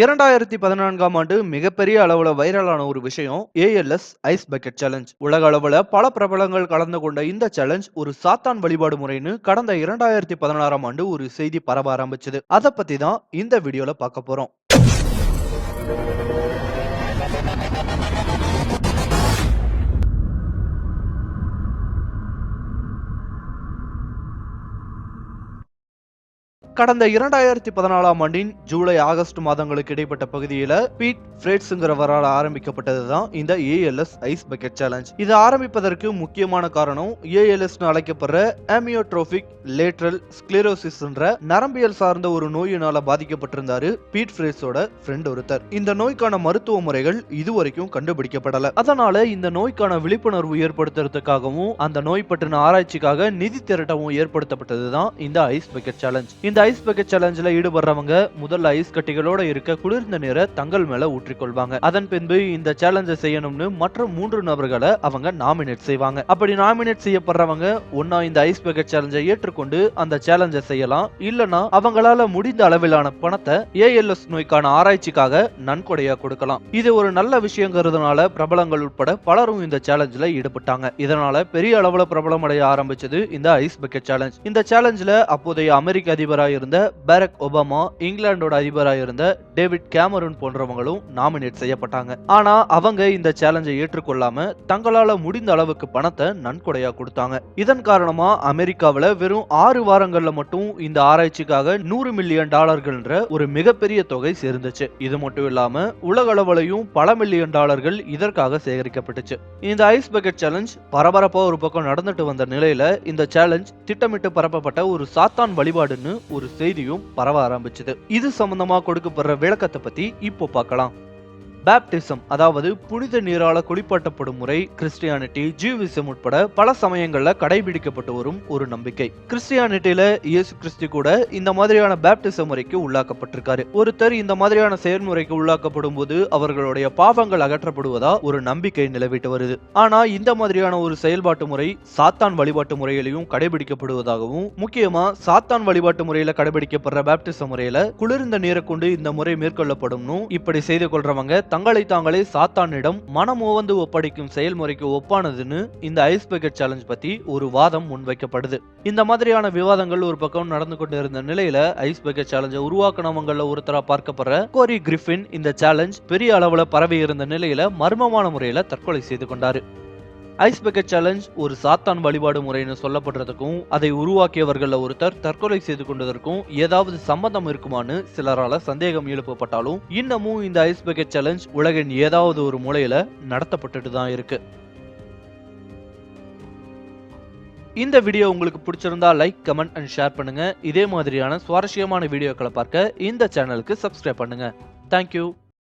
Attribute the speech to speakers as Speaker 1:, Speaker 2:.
Speaker 1: இரண்டாயிரத்தி பதினான்காம் ஆண்டு மிகப்பெரிய அளவுல வைரலான ஒரு விஷயம் ஏஎல்எஸ் ஐஸ் பக்கெட் சேலஞ்ச் உலக அளவுல பல பிரபலங்கள் கலந்து கொண்ட இந்த சேலஞ்ச் ஒரு சாத்தான் வழிபாடு முறைன்னு கடந்த இரண்டாயிரத்தி பதினாறாம் ஆண்டு ஒரு செய்தி பரவ ஆரம்பிச்சது. அதை பத்தி தான் இந்த வீடியோல பார்க்க போறோம். கடந்த இரண்டாயிரத்தி பதினாலாம் ஆண்டின் ஜூலை ஆகஸ்ட் மாதங்களுக்கு இடைப்பட்ட பகுதியில பீட் ஃபிரேட்ஸுங்கிறவரால் ஆரம்பிக்கப்பட்டதுதான் இந்த ஏஎல்எஸ் ஐஸ் பக்கெட் சேலஞ்ச். இது ஆரம்பிப்பதற்கு முக்கியமான காரணம் ஏஎல்எஸ் அழைக்கப்படுற ஆமியோட்ரோபிக் லேட்ரல் ஸ்க்ளீரோசிஸ் என்ற நரம்பியல் சார்ந்த ஒரு நோயினால பாதிக்கப்பட்டிருந்தாரு பீட் ஃபிரேட்ஸோட ஃப்ரெண்ட் ஒருத்தர். இந்த நோய்க்கான மருத்துவ முறைகள் இதுவரைக்கும் கண்டுபிடிக்கப்படல. அதனால இந்த நோய்க்கான விழிப்புணர்வு ஏற்படுத்துறதுக்காகவும் அந்த நோய் பற்றின ஆராய்ச்சிக்காக நிதி திரட்டவும் ஏற்படுத்தப்பட்டதுதான் இந்த ஐஸ் பக்கெட் சேலஞ்ச். இந்த ஐஸ் பக்கெட் சேலஞ்சில் ஈடுபடுறவங்க முதல்ல ஐஸ் கட்டிகளோட இருக்க குளிர்ந்த நீரை தங்கள் மேல ஊற்றிக்கொள்வாங்க. அதன் பின்பு இந்த சேலஞ்சை செய்யணும்னு மற்ற மூன்று நபர்களை அவங்க நாமினேட் செய்வாங்க. அப்படி நாமினேட் செய்யப்படுறவங்க ஒன்னா இந்த ஐஸ் பக்கெட் சேலஞ்சை ஏற்றுக்கொண்டு அந்த சேலஞ்சை செய்யலாம். இல்லனா அவங்களால முடிந்த அளவிலான பணத்தை ஏஎல்எஸ் நோய்க்கான ஆராய்ச்சிக்காக நன்கொடையா கொடுக்கலாம். இது ஒரு நல்ல விஷயங்கிறதுனால பிரபலங்கள் உட்பட பலரும் இந்த சேலஞ்சில் ஈடுபட்டாங்க. இதனால பெரிய அளவுல பிரபலமடைய ஆரம்பிச்சது இந்த ஐஸ் பக்கெட் சேலஞ்ச் இந்த சேலஞ்சில் அப்போதைய அமெரிக்க அதிபராக இருந்த பாரக் ஒபாமா இங்கிலாந்தோட அதிபராக இருந்த டேவிட் கேமரூன் போன்றவங்களும் நாமினேட் செய்யப்பட்டாங்க. ஆனா அவங்க இந்த சேலஞ்சை ஏற்றுக்கொள்ளாம தங்களால முடிந்த அளவுக்கு பணத்தை நன்கொடையா கொடுத்தாங்க. இதன் காரணமா அமெரிக்காவுல வெறும் ஆறு வாரங்கள்ல மட்டும் இந்த ஆராய்ச்சிக்காக நூறு மில்லியன் டாலர்கள்ன்ற ஒரு மிகப்பெரிய தொகை சேர்ந்துச்சு. இது மட்டும் இல்லாம உலக அளவுலையும் பல மில்லியன் டாலர்கள் இதற்காக சேகரிக்கப்பட்டுச்சு. இந்த ஐஸ் பக்கெட் சேலஞ்ச் பரபரப்பா ஒரு பக்கம் நடந்துட்டு வந்த நிலையில இந்த சேலஞ்ச் திட்டமிட்டு பரப்பப்பட்ட ஒரு சாத்தான் வழிபாடுன்னு ஒரு செய்தியும் பரவ ஆரம்பிச்சது. இது சம்பந்தமா கொடுக்கப்படுற விளக்கத்தை பத்தி இப்போ பார்க்கலாம். பேப்டிசம் அதாவது புனித நீரால குளிப்பாட்டப்படும் முறை கிறிஸ்டியானிட்டி ஜீவிசம் உட்பட பல சமயங்கள்ல கடைபிடிக்கப்பட்டு வரும் ஒரு நம்பிக்கை. கிறிஸ்டியானிட்டியில இயேசு கிறிஸ்து கூட இந்த மாதிரியான பேப்டிசம் முறைக்கு உள்ளாக்கப்பட்டிருக்காரு. ஒருத்தர் இந்த மாதிரியான செயல்முறைக்கு உள்ளாக்கப்படும் போது அவர்களுடைய பாவங்கள் அகற்றப்படுவதா ஒரு நம்பிக்கை நிலவிட்டு வருது. ஆனா இந்த மாதிரியான ஒரு செயல்பாட்டு முறை சாத்தான் வழிபாட்டு முறையிலையும் கடைபிடிக்கப்படுவதாகவும் முக்கியமா சாத்தான் வழிபாட்டு முறையில கடைபிடிக்கப்படுற பேப்டிசம் முறையில குளிர்ந்த நீரை கொண்டு இந்த முறை மேற்கொள்ளப்படும்னு இப்படி செய்து கொள்றவங்க தங்களை தாங்களே சாத்தானிடம் மனமோவந்து ஒப்படைக்கும் செயல்முறைக்கு ஒப்பானதுன்னு இந்த ஐஸ் பக்கெட் சேலஞ்ச் பத்தி ஒரு வாதம் முன்வைக்கப்படுது. இந்த மாதிரியான விவாதங்கள் ஒரு பக்கம் நடந்து கொண்டு இருந்த நிலையில ஐஸ் பக்கெட் சேலஞ்சை உருவாக்கினவங்கள ஒருத்தரா பார்க்கப்படுற கோரி கிரிஃபின் இந்த சேலஞ்ச் பெரிய அளவுல பரவி இருந்த நிலையில மர்மமான முறையில தற்கொலை செய்து கொண்டாரு. ஐஸ் பக்கெட் சேலஞ்ச் ஒரு சாத்தான் வழிபாடு முறைன்னு சொல்லப்படுறதுக்கும் அதை உருவாக்கியவர்களில் ஒருத்தர் தற்கொலை செய்து கொண்டதற்கும் ஏதாவது சம்பந்தம் இருக்குமான்னு சிலரால சந்தேகம் எழுப்பப்பட்டாலும் இன்னமும் இந்த ஐஸ் பக்கெட் சேலஞ்ச் உலகின் ஏதாவது ஒரு மூலையில நடத்தப்பட்டுட்டு தான் இருக்கு. இந்த வீடியோ உங்களுக்கு பிடிச்சிருந்தா லைக் கமெண்ட் அண்ட் ஷேர் பண்ணுங்க. இதே மாதிரியான சுவாரஸ்யமான வீடியோக்களை பார்க்க இந்த சேனலுக்கு சப்ஸ்கிரைப் பண்ணுங்க. தேங்க்யூ